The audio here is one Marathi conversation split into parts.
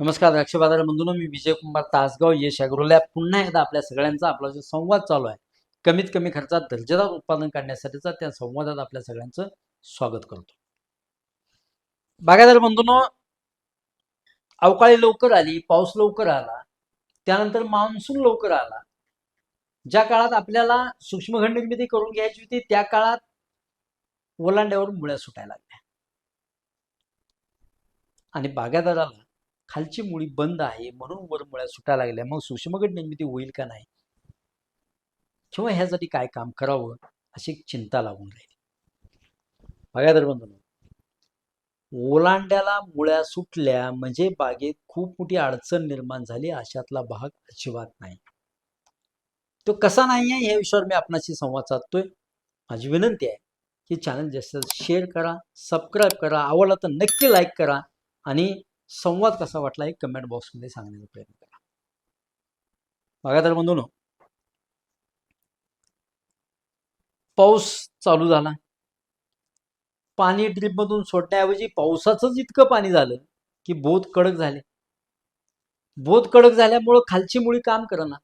नमस्कार द्राक्ष बाजार बंधूंनो मी विजय कुमार तासगाव यश अग्रोलॅब पुन्हा एकदा आपल्या सगळ्यांचा आपला जो संवाद चालू आहे कमीत कमी खर्चात दर्जेदार उत्पादन काढण्यासाठीचा त्या संवादात आपल्या सगळ्यांचं स्वागत करतो. बागायदार बंधून अवकाळी लवकर आली पाऊस लवकर आला त्यानंतर मान्सून लवकर आला. ज्या काळात आपल्याला सूक्ष्मखंड निर्मिती करून घ्यायची होती त्या काळात ओलांड्यावर मुळ्या सुटायला लागल्या. आणि बागायदाराला खालची मुळी बंद आहे म्हणून वर मुळ्या सुटायला लागल्या. मग सूक्ष्मगट निर्मिती होईल का नाही? किंवा ह्यासाठी काय काम करावं अशी चिंता लागून राहिली. तर बंधूंनो ओलांड्याला मुळ्या सुटल्या म्हणजे बागेत खूप मोठी अडचण निर्माण झाली अशातला भाग अजिबात नाही. तो कसा नाही आहे या विषयावर मी आपणाशी संवाद साधतोय. माझी विनंती आहे की चॅनल जास्त शेअर करा सबस्क्राईब करा आवडला तर नक्की लाईक करा आणि संवाद कसा वाटला हे कमेंट बॉक्समध्ये सांगण्याचा प्रयत्न करा. बघा तर बंधून पाऊस चालू झाला. पाणी ड्रीपमधून सोडण्याऐवजी पावसाचंच इतकं पाणी झालं की बोध कडक झाले. बोध कडक झाल्यामुळं खालची मुळी काम करणार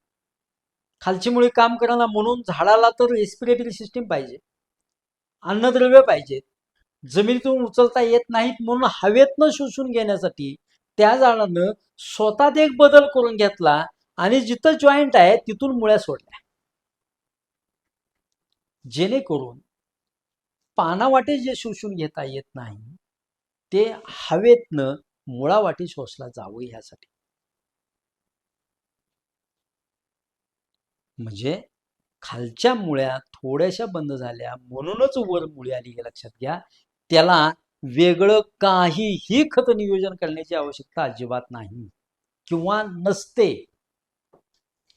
खालची मुळी काम करणार म्हणून झाडाला तर रेस्पिरेटरी सिस्टीम पाहिजे. अन्नद्रव्य पाहिजेत जमिनीतून उचलता येत नाहीत म्हणून हवेतनं शोषून घेण्यासाठी त्या झाडानं स्वतःत एक बदल करून घेतला आणि जिथं जॉईंट आहे तिथून मुळ्या सोडल्या. जेणेकरून पानावाटे जे शोषून घेता येत नाही ते हवेतनं मुळावाटे शोषला जावं ह्यासाठी. म्हणजे खालच्या मुळ्या थोड्याशा बंद झाल्या म्हणूनच वर मुळी आली हे लक्षात घ्या. त्याला वेगळं काहीही खत नियोजन करण्याची आवश्यकता अजिबात नाही किंवा नसते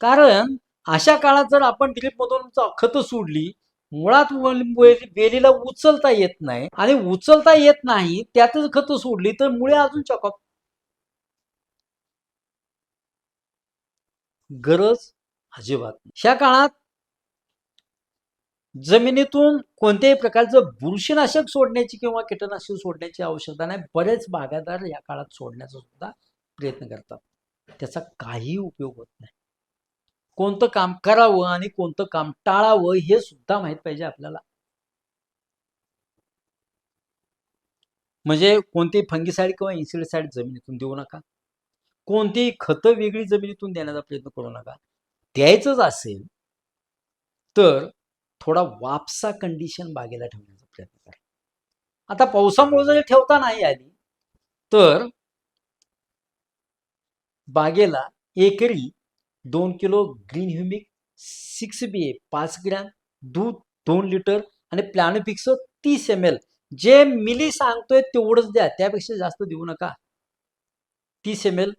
कारण अशा काळात जर आपण ड्रीपमधून खत सोडली मुळात वेलीला उचलता येत नाही आणि उचलता येत नाही त्यातच खत सोडली तर मुळे अजून चॉकअप गरज अजिबात नाही. ह्या काळात जमिनीतून कोणत्याही प्रकारचं बुरशीनाशक सोडण्याची किंवा कीटकनाशक सोडण्याची आवश्यकता नाही. बरेच बागायतदार या काळात सोडण्याचा सुद्धा प्रयत्न करतात. त्याचा काही उपयोग होत नाही. कोणतं काम करावं आणि कोणतं काम टाळावं हे सुद्धा माहीत पाहिजे आपल्याला. म्हणजे कोणतीही फंगीसाईड किंवा इन्सिडसाईड जमिनीतून देऊ नका. कोणतीही खतं वेगळी जमिनीतून देण्याचा प्रयत्न करू नका. द्यायचंच असेल तर थोडा वापसा कंडिशन बागेला ठेवण्याचा प्रयत्न करा. आता पावसामुळे जरी ठेवता नाही आली तर बागेला एकरी दोन kilo green humic six B A पाच ग्रॅम दूध दोन लिटर आणि प्लॅनोपिक्स तीस एम एल जे मिली सांगतोय तेवढंच द्या त्यापेक्षा जास्त देऊ नका. तीस एम एल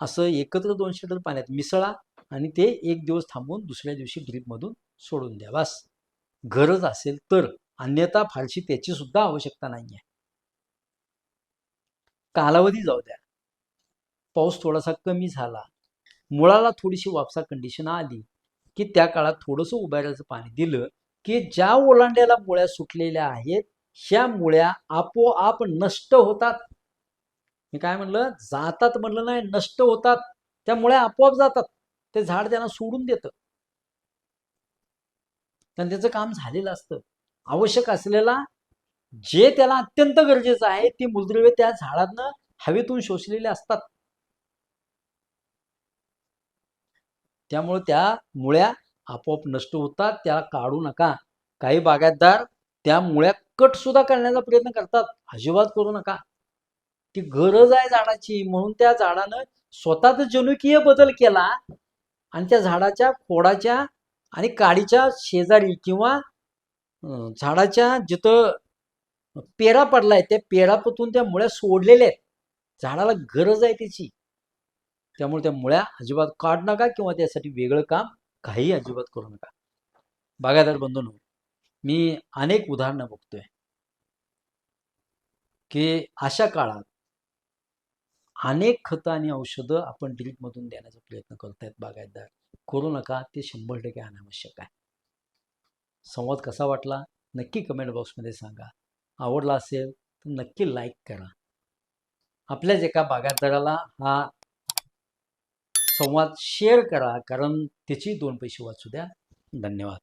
असं एकत्र दोनशे लिटर पाण्यात मिसळा आणि ते एक दिवस थांबवून दुसऱ्या दिवशी ड्रीपमधून सोडून द्या बस. गरज असेल तर अन्यथा फारशी त्याची सुद्धा आवश्यकता नाही आहे कालावधी जाऊ द्या. पाऊस थोडासा कमी झाला. मुळाला थोडीशी वापसा कंडिशन आली की त्या काळात थोडंसं उभाऱ्याचं पाणी दिलं की ज्या ओलांड्याला मुळ्या सुटलेल्या आहेत ह्या मुळ्या आपोआप नष्ट होतात. मी काय म्हणलं? जातात म्हणलं नाही नष्ट होतात. त्या मुळ्या आपोआप जातात. ते झाड त्यांना सोडून देतं. कारण त्याचं काम झालेलं असतं. आवश्यक असलेला जे त्याला अत्यंत गरजेचं आहे ती मूलद्रव्य त्या झाडांना हवेतून शोषलेले असतात. त्यामुळे त्या मुळ्या आपोआप नष्ट होतात त्याला काढू नका. काही बागायतदार त्या मुळ्या कट सुद्धा करण्याचा प्रयत्न करतात. अजिबात करू नका. ती गरज आहे झाडाची. म्हणून त्या झाडानं स्वतःच जनुकीय बदल केला आणि त्या झाडाच्या खोडाच्या आणि काडीच्या शेजारी किंवा झाडाच्या जिथं पेरा पडलाय त्या पेरापातून त्या मुळ्या सोडलेल्या आहेत. झाडाला गरज आहे त्याची त्यामुळे त्या मुळ्या अजिबात काढ नका किंवा त्यासाठी वेगळं काम काही अजिबात करू नका. बागायदार बंधून मी अनेक उदाहरणं बघतोय. की अशा काळात अनेक खतं आणि औषधं आपण ड्रीपमधून देण्याचा प्रयत्न करतायत बागायतदार करू नका ते शंभर टक्के अनावश्यक आहे. संवाद कसा वाटला नक्की कमेंट बॉक्समध्ये सांगा. आवडला असेल तर नक्की लाईक करा. आपल्याच एका बागायतदाराला हा संवाद शेअर करा कारण त्याची दोन पैसे वाचू द्या. धन्यवाद.